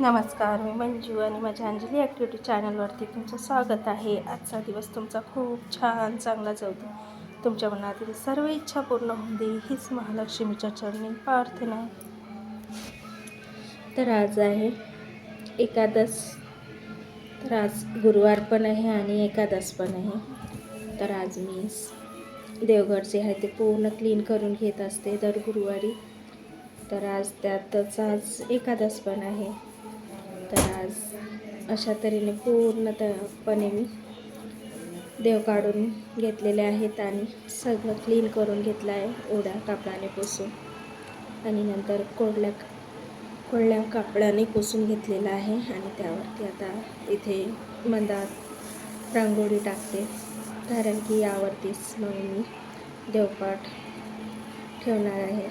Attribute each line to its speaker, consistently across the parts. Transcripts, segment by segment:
Speaker 1: नमस्कार मी मंजू आणि माझ्या अंजली ॲक्टिव्हिटी चॅनलवरती तुमचं स्वागत आहे. आजचा दिवस तुमचा खूप छान चांगला जाऊ दे. तुमच्या मनातील सर्व इच्छा पूर्ण होऊन दे हीच महालक्ष्मीच्या चरणी प्रार्थना आहे. तर आज आहे एकादश तर आज गुरुवार पण आहे आणि एकादश पण आहे. तर आज मी देवघर जे आहे ते पूर्ण क्लीन करून घेत असते दर गुरुवारी. तर आज त्यातच आज एकादश पण आहे. तर आज अशा तऱ्हेने पूर्णतपणे मी देव काढून घेतलेले आहेत आणि सगळं क्लीन करून घेतलं आहे ओढ्या कापडाने पुसून. आणि नंतर कोरड्या कोरड्या कापडाने पुसून घेतलेलं आहे आणि त्यावरती आता इथे मंदात रांगोळी टाकते. कारण की यावरतीच मग मी देवपाठ ठेवणार आहे.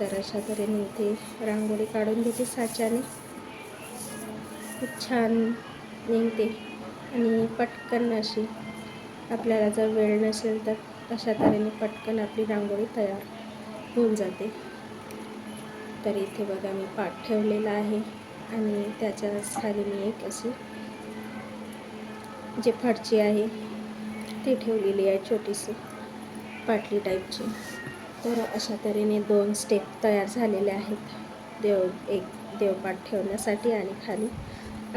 Speaker 1: तर अशा तऱ्हेने इथे रांगोळी काढून घेते साच्याने. खूप छान निघते. आणि पटकन अशी. आपल्याला जर वेळ नसेल तर अशा तऱ्हेने पटकन आपली रांगोळी तयार होऊन जाते. तर इथे बघा मी पाठ ठेवलेला आहे. आणि त्याच्याखाली मी एक अशी जे फडची आहे ती ठेवलेली आहे छोटीशी पाटली टाईपची तर अशा तऱ्हेने दोन स्टेप तयार झालेले आहेत. देव एक देवपाठ ठेवण्यासाठी आणि खाली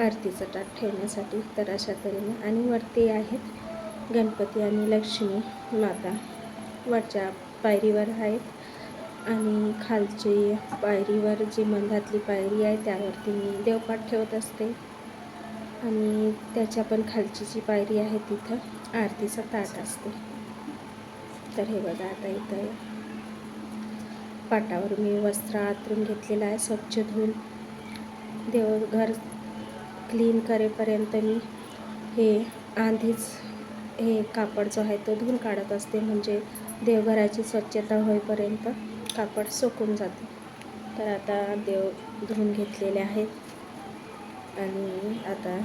Speaker 1: आरतीचं ताट ठेवण्यासाठी. तर अशा तऱ्हेने आणि वरती आहेत गणपती आणि लक्ष्मी माता. वरच्या पायरीवर आहेत आणि खालची पायरीवर जी मंधातली पायरी आहे त्यावरती मी देवपाठ ठेवत असते. आणि त्याच्या पण खालची जी पायरी आहे तिथं आरतीचं ताट असते. तर हे बघा आता इथं पाटावर मी वस्त्र आतरून घेतलेलं आहे स्वच्छ धुवून. देव घर क्लीन करेपर्यंत मी हे आधीच हे कापड जो आहे तो धुवून काढत असते म्हणजे देवघराची स्वच्छता होईपर्यंत कापड सुकून जाते. तर आता देव धुवून घेतलेले आहेत आणि आता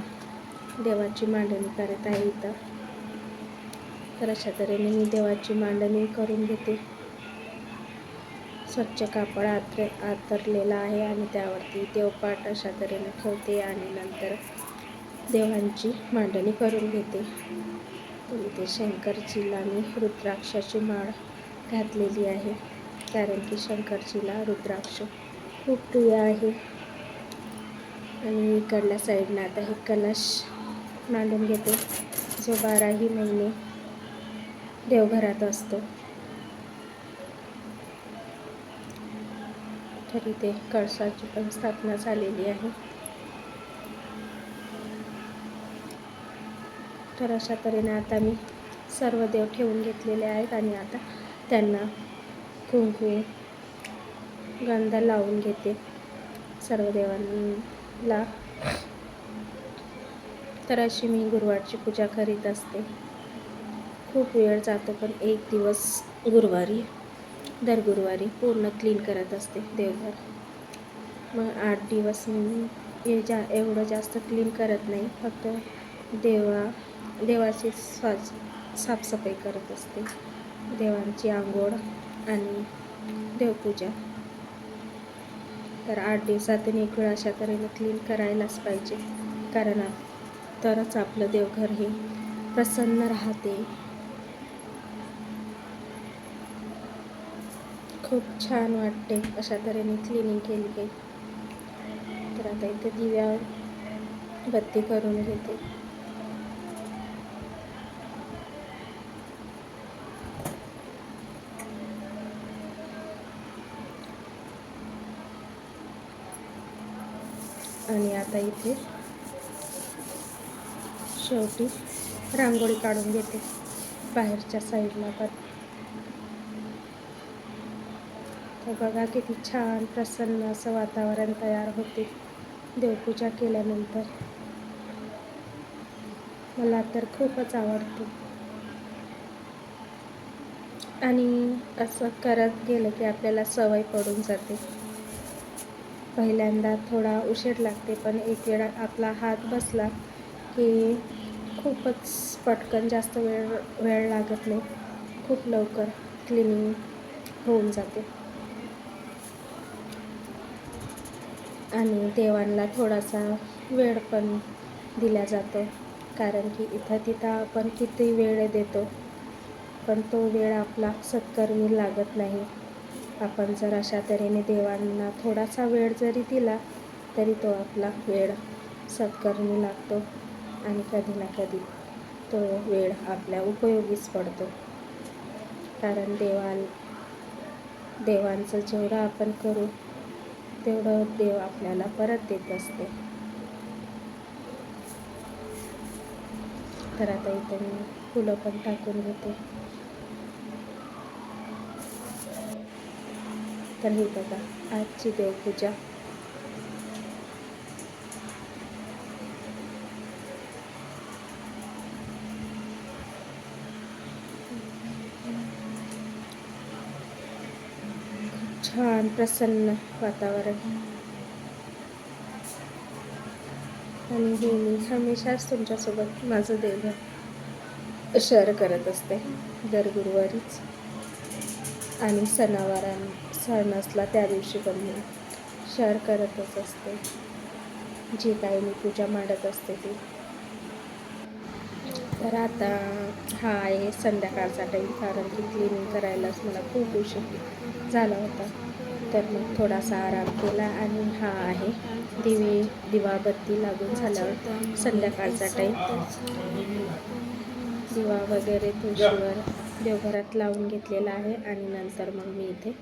Speaker 1: देवाची मांडणी करत आहे इथं. तर अशा तऱ्हेने मी देवाची मांडणी करून घेते. स्वच्छ कापड आतर आतरलेला आहे आणि त्यावरती देवपाट अशा तऱ्हेने ठेवते आणि नंतर देवांची मांडणी करून घेते. इथे शंकरजीला मी रुद्राक्षाची माळ घातलेली आहे कारण की शंकरजीला रुद्राक्ष खूप प्रिय आहे. आणि इकडल्या साईडनं आता हे कलश मांडून घेते जो बाराही महिने देवघरात असतो. तर इथे कळसाची पण स्थापना झालेली आहे. तर अशा तऱ्हेने आता मी सर्व देव ठेवून घेतलेले आहेत आणि आता त्यांना कुंकू गंध लावून घेते सर्व देवांना. तर अशी मी गुरुवारची पूजा करीत असते. खूप वेळ जातो पण एक दिवस गुरुवारी दर गुरुवारी पूर्ण क्लीन करत असते देवघर. मग आठ दिवस मी हे जा एवढं जास्त क्लीन करत नाही फक्त देवा देवाची स्वाच साफसफाई करत असते. देवांची आंघोळ आणि देवपूजा. तर आठ दिवसातून एक वेळ अशा तऱ्हेने क्लीन करायलाच पाहिजे. कारण तरच आपलं देवघर हे प्रसन्न राहते. खूप छान वाटते अशा तऱ्हेने क्लिनिंग केली काही तर आता इथे दिव्यावर बत्ती करून घेते. आणि आता इथे शेवटी रांगोळी काढून घेते बाहेरच्या साईडला पण. बघा किती छान प्रसन्न असं वातावरण तयार होते देवपूजा केल्यानंतर. मला तर खूपच आवडते. आणि असं करत गेलं की आपल्याला सवय पडून जाते. पहिल्यांदा थोडा उशीर लागते पण एक वेळा आपला हात बसला की खूपच पटकन जास्त वेळ वेळ लागत नाही. खूप लवकर क्लिनिंग होऊन जाते. आणि देवांना थोडासा वेळ पण दिला जातो. कारण की इथं तिथं आपण किती वेळ देतो पण तो वेळ आपला सत्कर्मी लागत नाही. आपण जर अशा तऱ्हेने देवांना थोडासा वेळ जरी दिला तरी तो आपला वेळ सत्कर्मी लागतो. आणि कधी ना कधी तो वेळ आपल्या उपयोगीच पडतो. कारण देवां देवांचं जेवढं आपण करू तेवढं देव आपल्याला परत देत असते. तर आता इथे मी फुलं पण टाकून घेते. तर हे बघा आजची देवपूजा. छान प्रसन्न वातावरण. आणि हे मी हमेशाच तुमच्यासोबत माझं देव शेअर करत असते. दर गुरुवारीच. आणि सणावारां सण असला त्या दिवशी पण मी शेअर करतच असते. जी काही मी पूजा मांडत असते ती. तर आता हा आहे संध्याकाळचा टाईम कारण की क्लिनिंग करायलाच मला खूप उशीर झाला होता. तर मग थोडासा आराम केला आणि हा आहे. दिवे दिवाबत्ती लागून झाल्यावर संध्याकाळचा टाईम दिवा वगैरे तुळशीवर देवघरात लावून घेतलेला आहे आणि नंतर मग मी इथे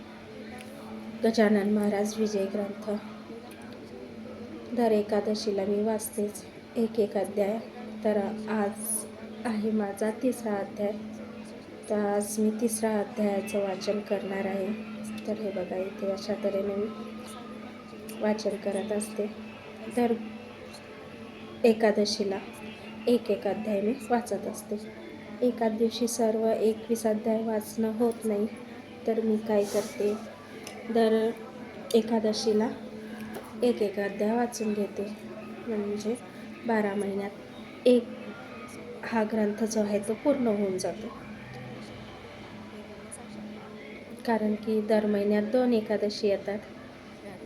Speaker 1: गजानन महाराज विजय ग्रंथ. दर एकादशीला मी वाचतेच. एक एक अध्याय. तर आज आहे माझा तिसरा अध्याय. तर आज मी तिसऱ्या अध्यायाचं वाचन करणार आहे. तर हे बघा इथे अशा तऱ्हेने मी वाचन करत असते. तर एकादशीला एक एक अध्याय मी वाचत असते. एकाच दिवशी सर्व एकवीस अध्याय वाचणं होत नाही तर मी काय करते? दर एकादशीला एक एक अध्याय वाचून घेते. म्हणजे बारा महिन्यात एक हा ग्रंथ जो आहे तो पूर्ण होऊन जातो. कारण की दर महिन्यात दोन एकादशी येतात.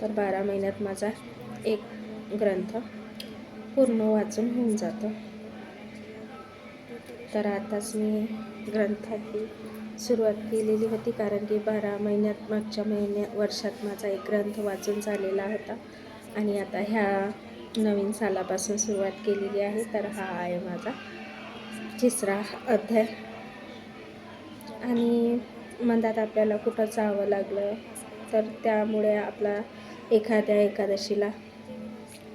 Speaker 1: तर बारा महिन्यात माझा एक ग्रंथ पूर्ण वाचून होऊन जातो. तर आताच मी ग्रंथाची सुरुवात केलेली होती. कारण की बारा महिन्यात मागच्या महिन्या वर्षात माझा एक ग्रंथ वाचून झालेला होता. आणि आता ह्या नवीन सालापासून सुरुवात केलेली आहे. तर हा आहे माझा तिसरा अध्याय. आणि मधात आपल्याला कुठं जावं लागलं तर त्यामुळे आपला एखाद्या एकादशीला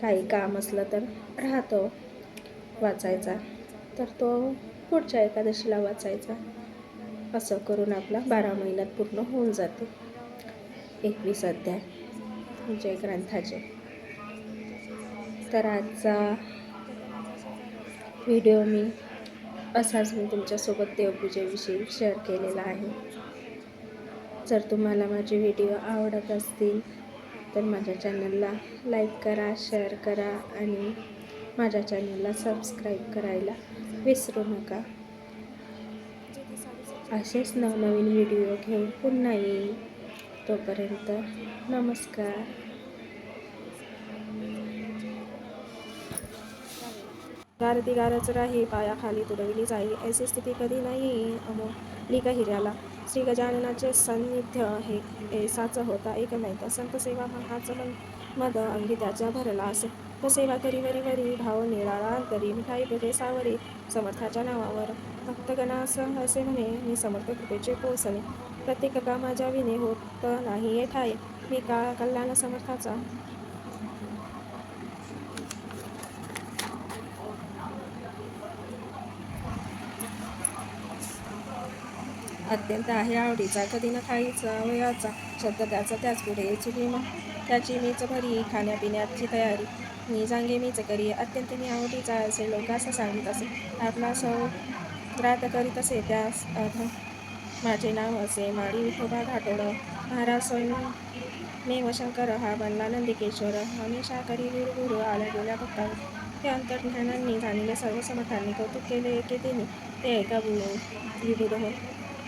Speaker 1: काही काम असलं तर राहतो वाचायचा. तर तो पुढच्या एकादशीला वाचायचा. असं करून आपला बारा महिन्यात पूर्ण होऊन जाते. एकवीस अध्याय. म्हणजे ग्रंथाचे. तर आजचा व्हिडिओ मी असाच मी तुमच्यासोबत देवपूजेविषयी शेअर केलेला आहे. जर तुम्हाला माझे व्हिडिओ आवडत असतील तर माझ्या चॅनलला लाईक करा शेअर करा आणि माझ्या चॅनलला सबस्क्राईब करायला विसरू नका. असेच नवनवीन व्हिडिओ घेऊन पुन्हा येईल तोपर्यंत नमस्कार. गारती गारच राही पायाखाली तुडविली जाई. ऐसी स्थिती कधी नाही अमोलिक हिऱ्याला. श्री गजाननाचे सान्निध्य हे ऐसाच होता. एक नाही संत सेवा हाच मन मद अंगी त्याच्या भरला असे. तो सेवा करी वरी वरी भाव निराळा तरी मिठाई प्रदेशावरी सावरी समर्थाच्या नावावर. भक्तगणास असे म्हणे मी समर्थ कृपेचे पोचले प्रत्येक का माझ्या विने होत नाही ये ठाय. मी का कल्याण समर्थाचा अत्यंत आहे आवडीचा. कधी न खायचा वयाचा शब्द त्याचा त्याच पुढे. चुकी मग त्याची मीच भरी खाण्यापिण्याची तयारी. मी जांगे मीच करी अत्यंत मी आवडीचा असे लोक असं सांगित असे. आपला सौ ग्रात करीत असे त्यास माझे नाव असे माडी विठोबा घाटोड. महाराज स्वयं मेव शंकर हा बनला नंदिकेश्वर हमेशा करी गुरु गुरु आल्या गेल्या भक्ता ते अंतर्ज्ञानांनी झालेले सर्व समर्थांनी कौतुक केले एके ते एका विभुद हो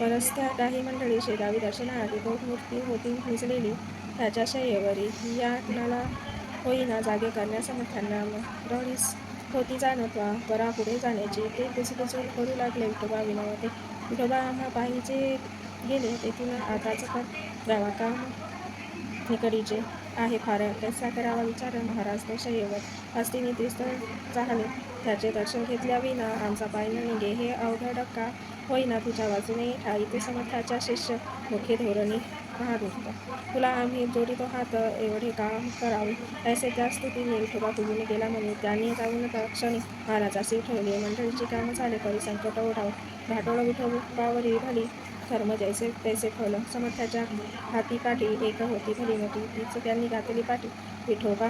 Speaker 1: परस्त्या काही मंडळी शेगावी दर्शनाआधी मूर्ती होती भिजलेली त्याच्या शय्येवरी या कुणाला होईना जागे करण्यासमर्थांना रडीस होती जाणत्वा परा पुढे जाण्याची ते कुसकुसून करू लागले. विठोबा विनवते विठोबा आम्हा पाहिजे गेले तेथून आताच पण गावा काम निकडीचे आहे फार. कसा करावा विचार महाराज तो हस्तीने हस्तिनी चाहले त्याचे दर्शन घेतल्याविना आमचा पाय न निघे. हे अवघड का होईना तुझ्या बाजूने ठाई ते समर्थाच्या शिष्य मुख्य धोरणी महादुष्ट तुला आम्ही जोडितो हात एवढे काम करावे. ऐसे त्या स्थिती विठोबा तुझीने गेला म्हणून त्यांनी जाऊन त्या क्षणी महाराजाशी ठेवले. मंडळीची कामं झाले परी संकट ओढाव. घाटोळ विठोबावरी भली धर्म जैसे तैसे फल. समर्थाच्या हाती पाठी एक होती भली मोठी. तीच त्यांनी घातली पाठी विठोबा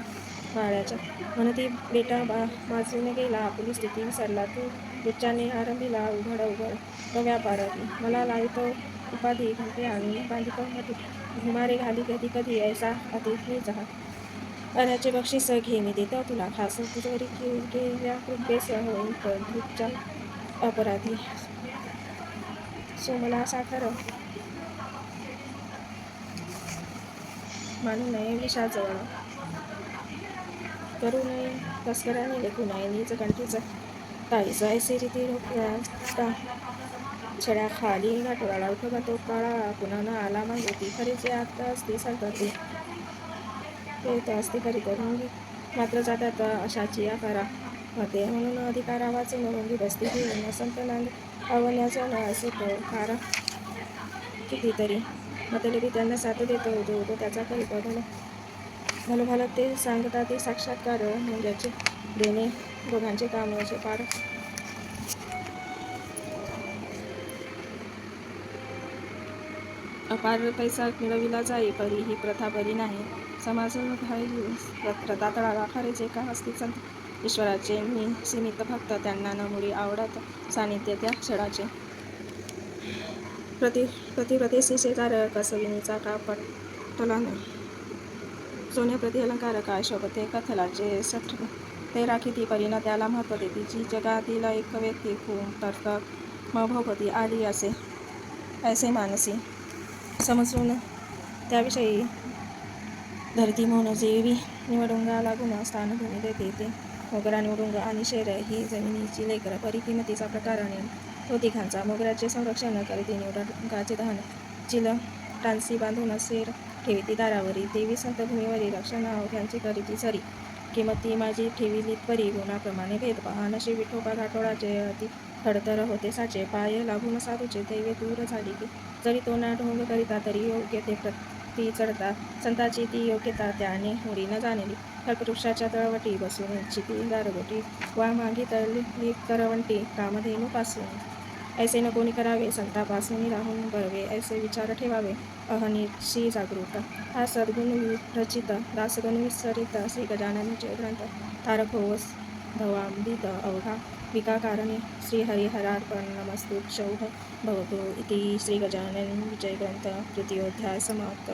Speaker 1: बाळ्याच्या म्हणती बेटा बा माझून गेला. आपली स्थिती विसरला तू. उच्चाने आरंभीला उघड उघड. तो पारवली मला लावितो उपाधी घंटे आणून बांधितो मधी घुमारे घाली कधी कधी ऐसा अतिथ मी जहा अन्याचे बक्षीस घे मी देतो तुला. खास तुझ्यावरी गेल्या कृपेस होईल तर धूपच्या अपराधी असा साखर मानू नये विषाजवळ. करू नये. तस्कराने लेखू नये. नीच कंठीचं. ताईचा ऐसे रीती रोखता छड्या खाली गाठोडाला उठोबा तो काळा पुन्हा न आला मग होती खरीचे आता असते सरकारते ते तर असते खरी करून मात्र जातात अशाची आकारा होते म्हणून अधिकारा वाचून मुंगी बसती घेऊन संत नांद आवण्याचा न असे तो कारा कितीतरी मतलबी त्यांना साथ देतो जो तो त्याचा कल्प भलं भलं भलं ते सांगतात ते साक्षात्कार मुंग्याचे देणे दोघांचे काम असे पार अपार पैसा मिळविला जाई परी ही प्रथा बरी नाही. समाज प्रथा तळाला खरेच एका हस्ती संत ईश्वराचे मी सीमित भक्त त्यांना नमुडी आवडत सानिध्य त्या क्षणाचे. प्रति प्रतिप्रतिशी शेजार कसविनीचा कापट टलाने सोन्याप्रती अलंकारक आशोबते शोभते? कथलाचे सत्र ते राखीती परीनं त्याला महत्त्व देते जी जगातील एक व्यक्ती खूप तरतक मग भोगती आली असे ऐसे मानसी. समजून त्याविषयी धरती म्हणून जेवी निवडुंगा लागून स्थानभूमी देते. ते मोगरा निवडुंग आणि शेर ही जमिनीची लेकर. परी किमतीचा प्रकार आणि तो तिघांचा मोगऱ्याचे संरक्षण करते निवडुंगाचे दहन. चिल टांसी बांधून शेर ठेवीती दारावरी. देवी संतभूमीवरील रक्षण अवघ्यांची करीती सरी. किमती माझी ठेवीली परी गुणाप्रमाणे भेदभाव नशी विठोबा घाटोळाचे अति खडतर होते साचे पाय लागून साधूचे दैवे दूर झाली की जरी तो ना ढोंग करिता तरी योग्य ते प्रती चढता संताची ती योग्यता त्याने होडी न जाणली. कल्पवृक्षाच्या तळवटी बसून इच्छिती गारगोटी वा मागी तळली करवंटी कामधेनू पासून ऐसे न कोणी करावे संतापासून राहून बळवे ऐसे विचार ठेवावे अहनिशी जागृत हा सद्गुण रचित दासगुण विसरित श्री गजाननचे ग्रंथ. तारक होस धवांबित अवघा. विकाकारणे श्रीहरिहरार्पण नमस्तु क्षौभ भवतु इति श्री गजानन विजय ग्रंथ तृतीयोध्याय समाप्त.